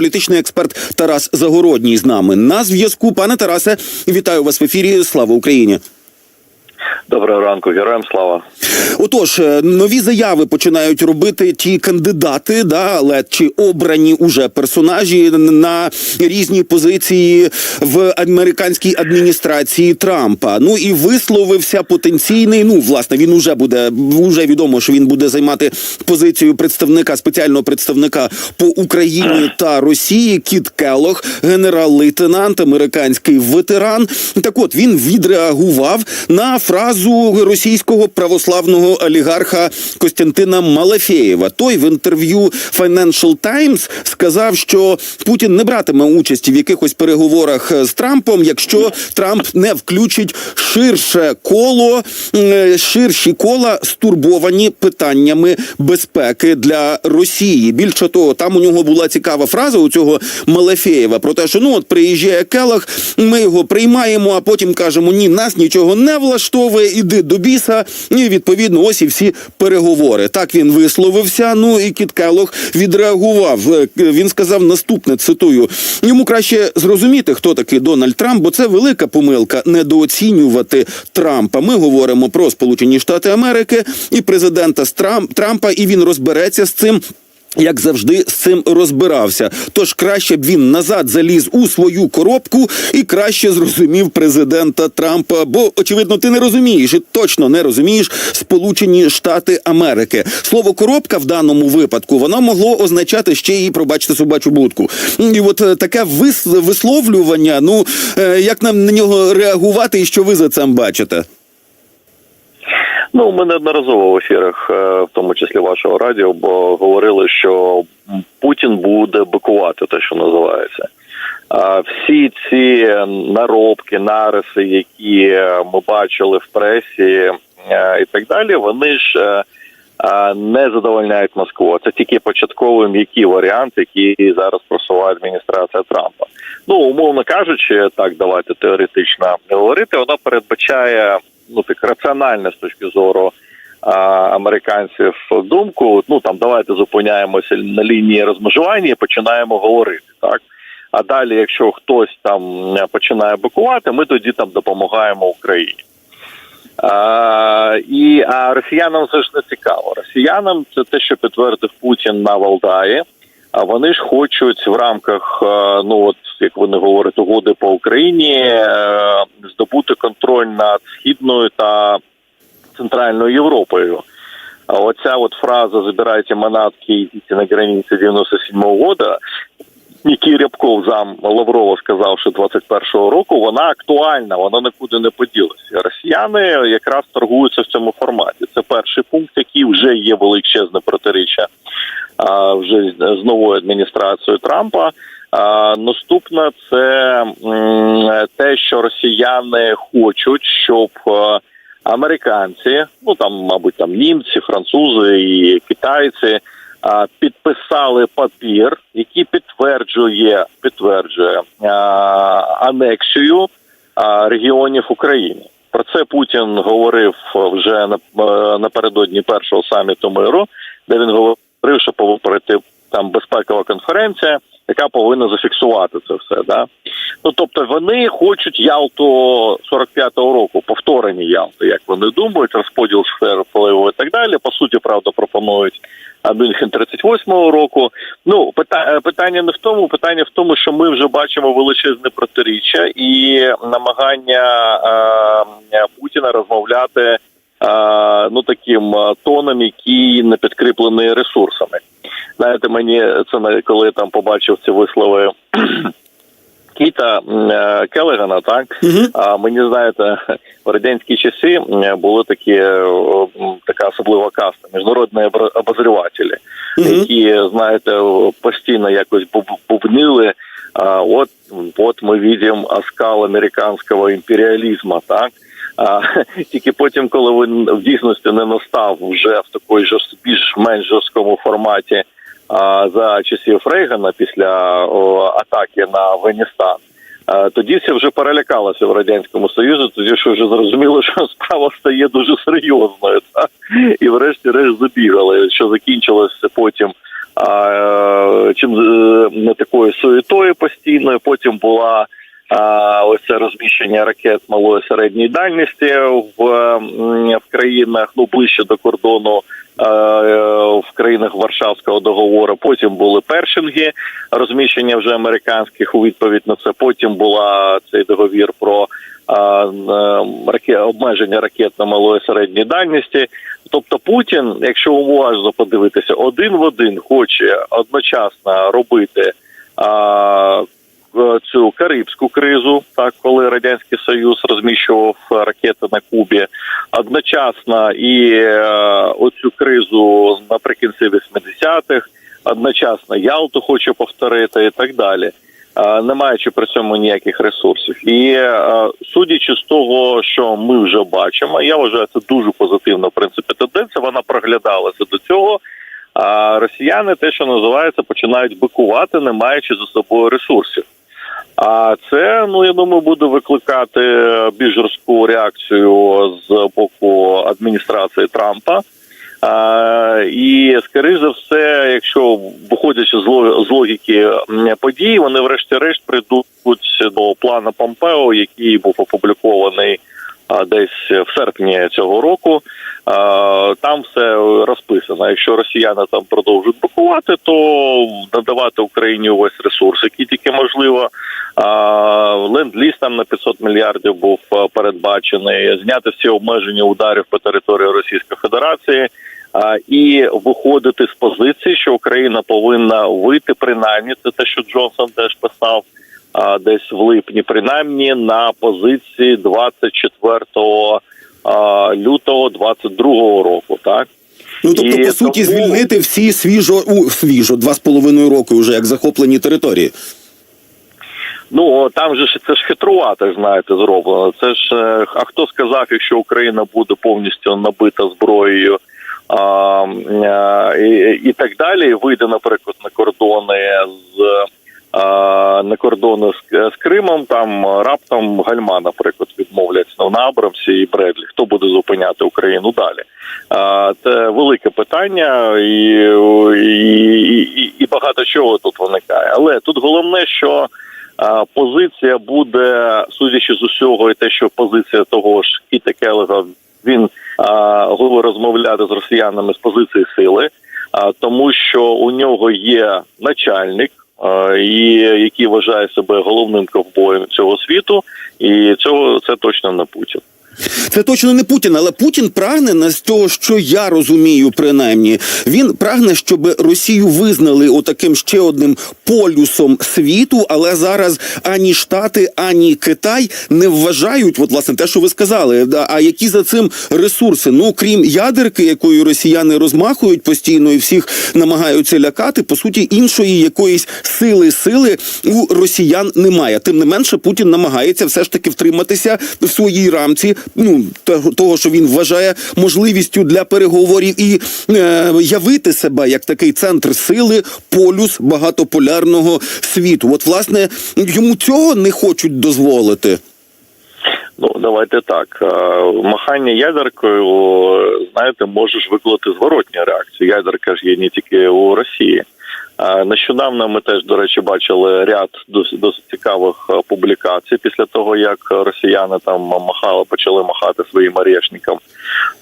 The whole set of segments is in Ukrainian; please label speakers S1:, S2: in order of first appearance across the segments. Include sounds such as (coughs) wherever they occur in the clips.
S1: політичний експерт Тарас Загородній з нами на зв'язку. Пане Тарасе, вітаю вас в ефірі. Слава Україні.
S2: Доброго ранку, героям слава.
S1: Отож, е, нові заяви починають робити ті кандидати, да, але чи обрані уже персонажі на різні позиції в американській адміністрації Трампа. Ну і висловився потенційний. Ну, власне, він уже буде вже відомо, що він буде займати позицію представника спеціального представника по Україні та Росії. Кіт Келох, генерал-лейтенант, американський ветеран. Так, от він відреагував на фразу російського православного олігарха Костянтина Малафєєва. Той в інтерв'ю Financial Times сказав, що Путін не братиме участі в якихось переговорах з Трампом, якщо Трамп не включить ширше коло, е, ширші кола стурбовані питаннями безпеки для Росії. Більше того, там у нього була цікава фраза у цього Малафєєва про те, що ну от приїжджає Келах, ми його приймаємо, а потім кажемо: ні, нас нічого не влаштовує, іди до біса. І відповідно, ось і всі переговори. Так він висловився. Ну і Кіт Келох відреагував. Е, Він сказав наступне: цитую: йому краще зрозуміти, хто такий Дональд Трамп, бо це велика помилка недооцінювати Трампа. Ми говоримо про Сполучені Штати Америки і президента Трампа, і він розбереться з цим. Як завжди з цим розбирався, тож краще б він назад заліз у свою коробку і краще зрозумів президента Трампа. Бо очевидно, ти не розумієш і точно не розумієш Сполучені Штати Америки. Слово коробка в даному випадку воно могло означати ще і пробачте собачу будку. І от е, таке вис- висловлювання. Ну е, як нам на нього реагувати, і що ви за цим бачите?
S2: Ну, ми неодноразово в ефірах, е, в тому числі вашого радіо, бо говорили, що Путін буде бикувати, те, що називається. Всі ці наробки, нариси, які ми бачили в пресі е, і так далі, вони ж е, не задовольняють Москву. Це тільки початковий м'який варіант, який зараз просуває адміністрація Трампа. Ну, умовно кажучи, так давайте теоретично говорити, вона передбачає ну так раціональне з точки зору а, американців думку. Ну там давайте зупиняємося на лінії розмежування і починаємо говорити так. А далі, якщо хтось там починає бикувати, ми тоді там допомагаємо Україні. А, і а росіянам це ж не цікаво. Росіянам це те, що підтвердив Путін на Валдаї. А вони ж хочуть в рамках, е, ну от як вони говорять, угоди по Україні е, здобути контроль над східною та центральною Європою. А оця от фраза «забирайте манатки йдіть на границі 97-го года, який Рябков зам Лаврова сказав, що 21-го року вона актуальна, вона нікуди не поділася. Росіяни якраз торгуються в цьому форматі. Це перший пункт, який вже є величезне протиріччя вже з новою адміністрацією Трампа. Наступне це те, що росіяни хочуть, щоб американці, ну там, мабуть, там німці, французи і китайці. Підписали папір, який підтверджує підтверджує анексію регіонів України. Про це Путін говорив вже е, напередодні першого саміту миру, де він говорив, що повинна пройти там безпекова конференція, яка повинна зафіксувати це все. Да? Ну тобто вони хочуть Ялту 45-го року, повторені Ялти, як вони думають, розподіл сфер впливу і так далі. По суті, правда, пропонують Мюнхен 38-го року. Ну е, питання не в тому, питання в тому, що ми вже бачимо величезне протиріччя і намагання е, Путіна розмовляти ну таким е, тоном, який не підкріплений ресурсами. Знаєте, мені це коли я там побачив ці вислови. (clears throat) Кіта е, Келегана, так а мені знаєте, в радянські часи були такі е, така особлива каста, міжнародні обозрівателі, які знаєте постійно якось бубнили. А, от, от ми бачимо оскал американського імперіалізму, так. А, (laughs) тільки потім, коли він в дійсності не настав вже в такої жорст, більш-менш жорсткому форматі а, за часів Рейгана після о, атаки на Афганістан. Тоді всі вже перелякалися в радянському союзі. Тоді що вже зрозуміло, (laughs) що справа стає дуже серйозною, так? і врешті-решт забігали, що закінчилося потім а, чим е, не такою суєтою постійною. Потім була ось це розміщення ракет малої середньої дальності в, в країнах ну ближче до кордону. В країнах Варшавського договору потім були першинги розміщення вже американських у відповідь на це. Потім була цей договір про раке- обмеження ракет на малої середньої дальності. Тобто Путін, якщо уважно подивитися, один в один хоче одночасно робити цю карибську кризу, так коли радянський союз розміщував ракети на Кубі, одночасно і е, оцю кризу наприкінці 80-х, одночасно Ялту хоче повторити і так далі. е, Не маючи при цьому ніяких ресурсів, і е, судячи з того, що ми вже бачимо, я вважаю це дуже позитивна в принципі тенденція. Вона проглядалася до цього. А росіяни, те, що називається, починають бикувати, не маючи за собою ресурсів. А це, ну я думаю, буде викликати більш жорстку реакцію з боку адміністрації Трампа. А, і скоріш за все, якщо виходячи з ло- з логіки подій, вони врешті-решт прийдуть до плану Помпео, який був опублікований а, десь в серпні цього року. А, Там все розписано. Якщо росіяни там продовжують блокувати, то надавати Україні увесь ресурс, який тільки можливо. Ленд-ліз там на 500 мільярдів був передбачений, зняти всі обмеження ударів по території Російської Федерації. І виходити з позиції, що Україна повинна вийти принаймні, це те, що Джонсон теж писав десь в липні, принаймні на позиції 24 лютого 22 року, так.
S1: Ну тобто,
S2: І
S1: по суті,
S2: тому-
S1: звільнити всі свіжо у свіжо два з половиною роки, вже як захоплені території.
S2: Ну там же це ж хитрувато, знаєте, зроблено. Це ж е, а хто сказав, якщо Україна буде повністю набита зброєю а, а, і, і так далі, вийде, наприклад, на кордони з. а, На кордони з, з Кримом там раптом гальма, наприклад, відмовляться на Абрамсі і Бредлі. Хто буде зупиняти Україну далі? А, Це велике питання, і, і, і, і багато чого тут виникає. Але тут головне, що позиція буде, судячи з усього, і те, що позиція того ж Кіта Келега, він готовий розмовляти з росіянами з позиції сили, а, тому що у нього є начальник. І який вважає себе головним ковбоєм цього світу, і цього це точно не Путін.
S1: Це точно не Путін, але Путін прагне з того, що я розумію, принаймні. Він прагне, щоб Росію визнали отаким ще одним полюсом світу, але зараз ані Штати, ані Китай не вважають, от власне те, що ви сказали. А які за цим ресурси? Ну крім ядерки, якою росіяни розмахують постійно і всіх намагаються лякати, по суті, іншої якоїсь сили сили у росіян немає. Тим не менше, Путін намагається все ж таки втриматися в своїй рамці. Ну того- що він вважає можливістю для переговорів і е, явити себе як такий центр сили, полюс багатополярного світу. От власне йому цього не хочуть дозволити.
S2: Ну давайте так. Е, Махання ядеркою, знаєте, може ж викликати зворотні реакції. Ядерка ж є не тільки у Росії. Е, Нещодавно ми теж, до речі, бачили ряд досить, досить цікавих е, публікацій після того, як росіяни там махали, почали махати своїм орешникам.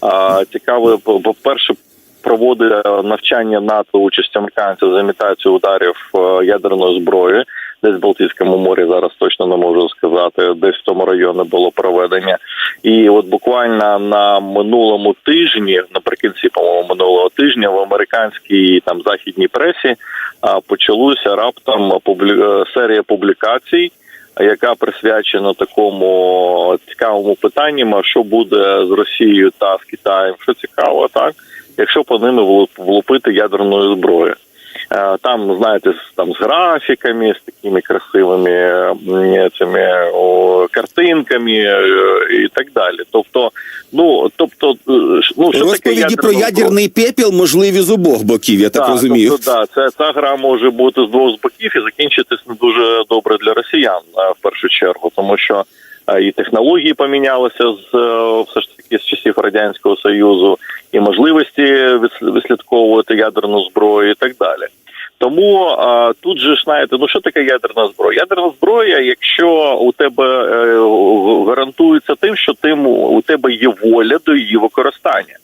S2: Е, Цікаво, по- по-перше, проводить навчання НАТО участь американців за імітацію ударів ядерної зброї. Десь в Балтійському морі зараз точно не можу сказати, десь в тому районі було проведення. І от буквально на минулому тижні, наприкінці по-моєму, минулого тижня, в американській там західній пресі а, почалося раптом е, серія публікацій. Яка присвячена такому цікавому питанню, що буде з Росією та з Китаєм? Що цікаво, так якщо по ними влуп- влупити ядерною зброєю. Е, Там, знаєте, там з графіками, з такими красивими цими о, картинками е, і так далі. Тобто, ну тобто, е, ну що таке
S1: Розповіді про
S2: ядерна зброя?
S1: ядерний пепіл можливі з обох боків, я так розумію.
S2: Тобто, да, це ця гра може бути з двох боків і закінчитись не дуже добре для росіян в першу чергу, тому що і технології помінялися з все ж таки з часів радянського союзу, і можливості відслідковувати ядерну зброю, і так далі. Тому а, тут же ж знаєте, ну що таке ядерна зброя? Ядерна зброя, якщо у тебе е, гарантується тим, що тим у тебе є воля до її використання.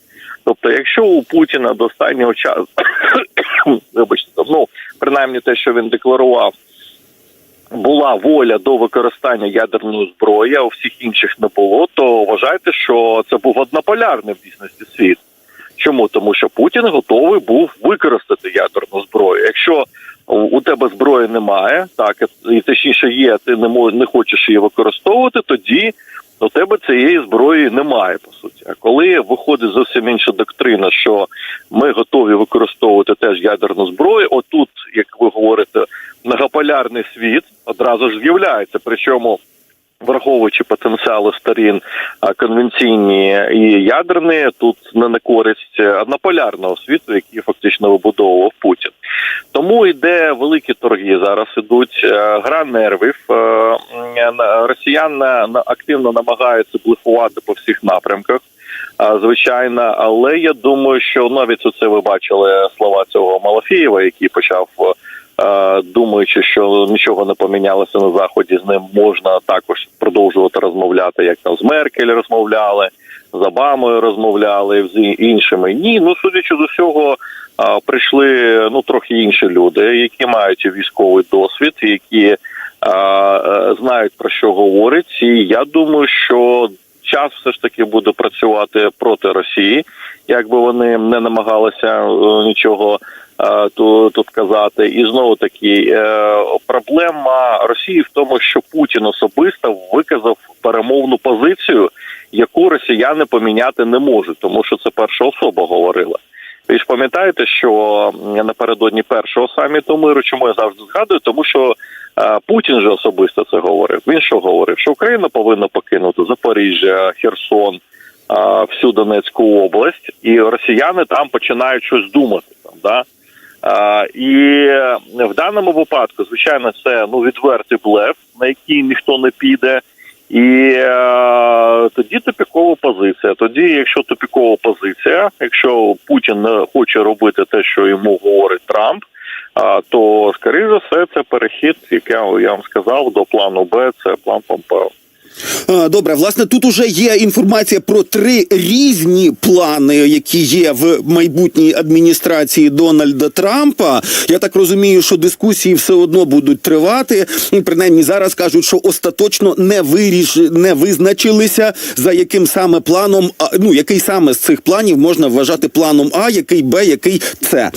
S2: Тобто, якщо у Путіна до останнього часу, (coughs) вибачте, ну принаймні те, що він декларував, була воля до використання ядерної зброї, а у всіх інших не було, то вважайте, що це був однополярний в дійсності світ. Чому? Тому що Путін готовий був використати ядерну зброю. Якщо у тебе зброї немає, так і точніше є, ти не мо- не хочеш її використовувати, тоді у тебе цієї зброї немає по суті. А коли виходить зовсім інша доктрина, що ми готові використовувати теж ядерну зброю, отут, як ви говорите, многополярний світ одразу ж з'являється. Причому враховуючи потенціали сторін конвенційні і ядерні, тут не на користь е, однополярного світу, який фактично вибудовував Путін. Тому йде великі торги. Зараз ідуть е, гра нервів. Е, Росіян активно намагаються блефувати по всіх напрямках. Звичайно, але я думаю, що навіть оце ви бачили слова цього Малафієва, який почав думаючи, що нічого не помінялося на заході, з ним можна також продовжувати розмовляти, як там з Меркель розмовляли, з Обамою розмовляли, з іншими. Ні, ну судячи з усього, прийшли ну трохи інші люди, які мають військовий досвід, які е, знають про що говорять. І я думаю, що час все ж таки буде працювати проти Росії, як би вони не намагалися е, нічого е, ту- тут казати. І знову таки е, проблема Росії в тому, що Путін особисто виказав перемовну позицію, яку росіяни поміняти не можуть, тому що це перша особа говорила. Ви ж пам'ятаєте, що напередодні першого саміту миру, чому я завжди згадую, тому що Путін же особисто це говорив. Він що говорив? Що Україна повинна покинути Запоріжжя, Херсон, всю Донецьку область, і росіяни там починають щось думати. Там, да? І в даному випадку, звичайно, це ну відвертий блеф, на який ніхто не піде. І е, тоді тупікова позиція. Тоді, якщо тупікова позиція, якщо Путін не хоче робити те, що йому говорить Трамп, то скоріше за все це перехід, як я вам сказав, до плану Б, це план Помпео.
S1: Добре, власне, тут уже є інформація про три різні плани, які є в майбутній адміністрації Дональда Трампа. Я так розумію, що дискусії все одно будуть тривати. Ну, Принаймні зараз кажуть, що остаточно не виріш... не визначилися за яким саме планом, а, ну який саме з цих планів можна вважати планом А, який Б, який С.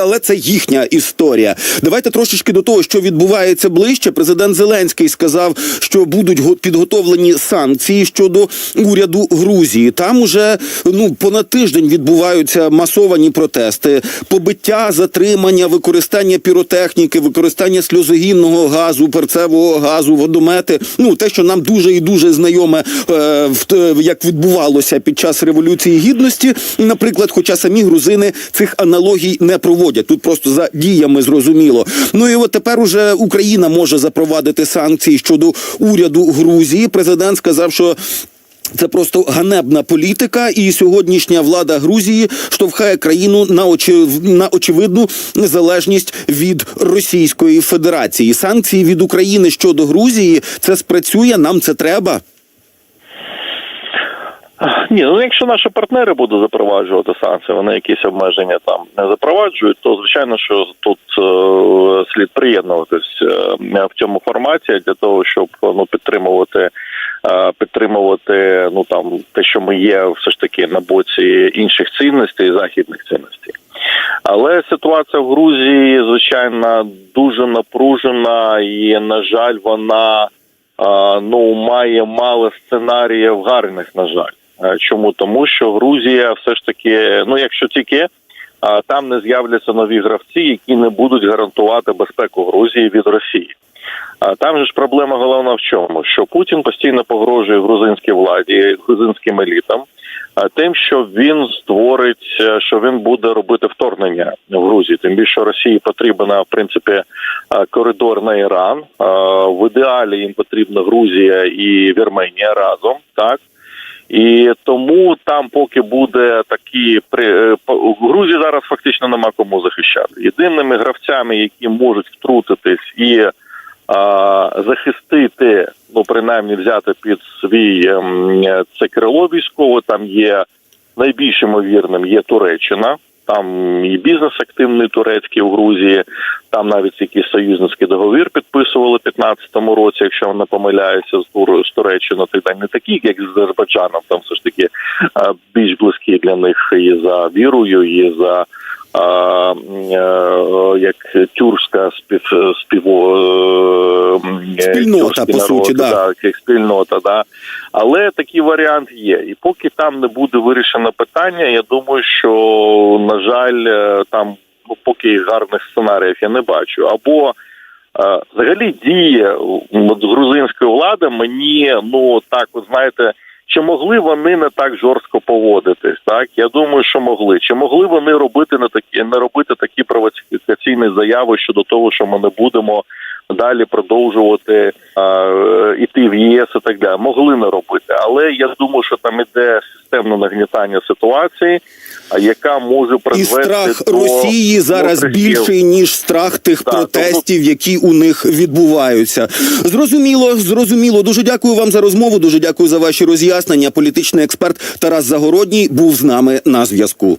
S1: Але це їхня історія. Давайте трошечки до того, що відбувається ближче. Президент Зеленський сказав, що будуть го- підготовлені санкції щодо уряду Грузії. Там уже ну понад тиждень відбуваються масовані протести, побиття, затримання, використання піротехніки, використання сльозогінного газу, перцевого газу, водомети. Ну те, що нам дуже і дуже знайоме, е, як відбувалося під час революції гідності, наприклад, хоча самі грузини цих аналогій не проводять. Тут просто за діями зрозуміло. Ну і от тепер уже Україна може запровадити санкції щодо уряду Грузії. Президент сказав, що. Це просто ганебна політика, і сьогоднішня влада Грузії штовхає країну на очі на очевидну незалежність від Російської Федерації. Санкції від України щодо Грузії це спрацює. Нам це треба.
S2: Ні, ну якщо наші партнери будуть запроваджувати санкції, вони якісь обмеження там не запроваджують, то звичайно, що тут е, слід приєднуватись е, в цьому форматі для того, щоб ну підтримувати. е, Підтримувати ну там те, що ми є, все ж таки на боці інших цінностей, західних цінностей. Але ситуація в Грузії, звичайно, дуже напружена, і на жаль, вона ну має мало сценаріїв гарних. На жаль, Е, чому тому, що Грузія все ж таки, ну якщо тільки а, там не з'являться нові гравці, які не будуть гарантувати безпеку Грузії від Росії. Там же ж проблема головна в чому? Що Путін постійно погрожує грузинській владі, грузинським елітам, а тим, що він створить, е, що він буде робити вторгнення в Грузії. Тим більше Росії потрібен в принципі е, коридор на Іран. Е, В ідеалі їм потрібна Грузія і Вірменія разом, так. І тому там, поки буде такі при е, в Грузії зараз фактично нема кому захищати. Єдиними гравцями, які можуть втрутитись і а, захистити, ну принаймні взяти під свій ем, е, це крило військове, там є найбільш ймовірним є Туреччина. Там і бізнес активний турецький в Грузії, там навіть якийсь союзницький договір підписували в 15-му році, якщо не помиляюся, з Тур з Туреччиною, так далі не такі, як з Азербайджаном, там все ж таки е, більш близькі для них і за вірою, і за е, як тюркська спів співо е,
S1: Спільнота,
S2: тюркський
S1: по суті, да.
S2: так, як спільнота, да. Але такий варіант є. І поки там не буде вирішено питання, я думаю, що на жаль, е, там ну, поки гарних сценаріїв я не бачу. Або е, взагалі дії грузинської влади мені ну так, от знаєте. Чи могли вони не так жорстко поводитись? Так я думаю, що могли. Чи могли вони робити не такі, не робити такі провокаційні заяви щодо того, що ми не будемо далі продовжувати е, іти в ЄС і так далі. Могли не робити, але я думаю, що там іде системне нагнітання ситуації, а яка може
S1: І страх
S2: до
S1: Росії зараз більший ніж страх тих
S2: Так,
S1: протестів, які у них відбуваються. Зрозуміло, зрозуміло. Дуже дякую вам за розмову. Дуже дякую за ваші роз'яснення. Політичний експерт Тарас Загородній був з нами на зв'язку.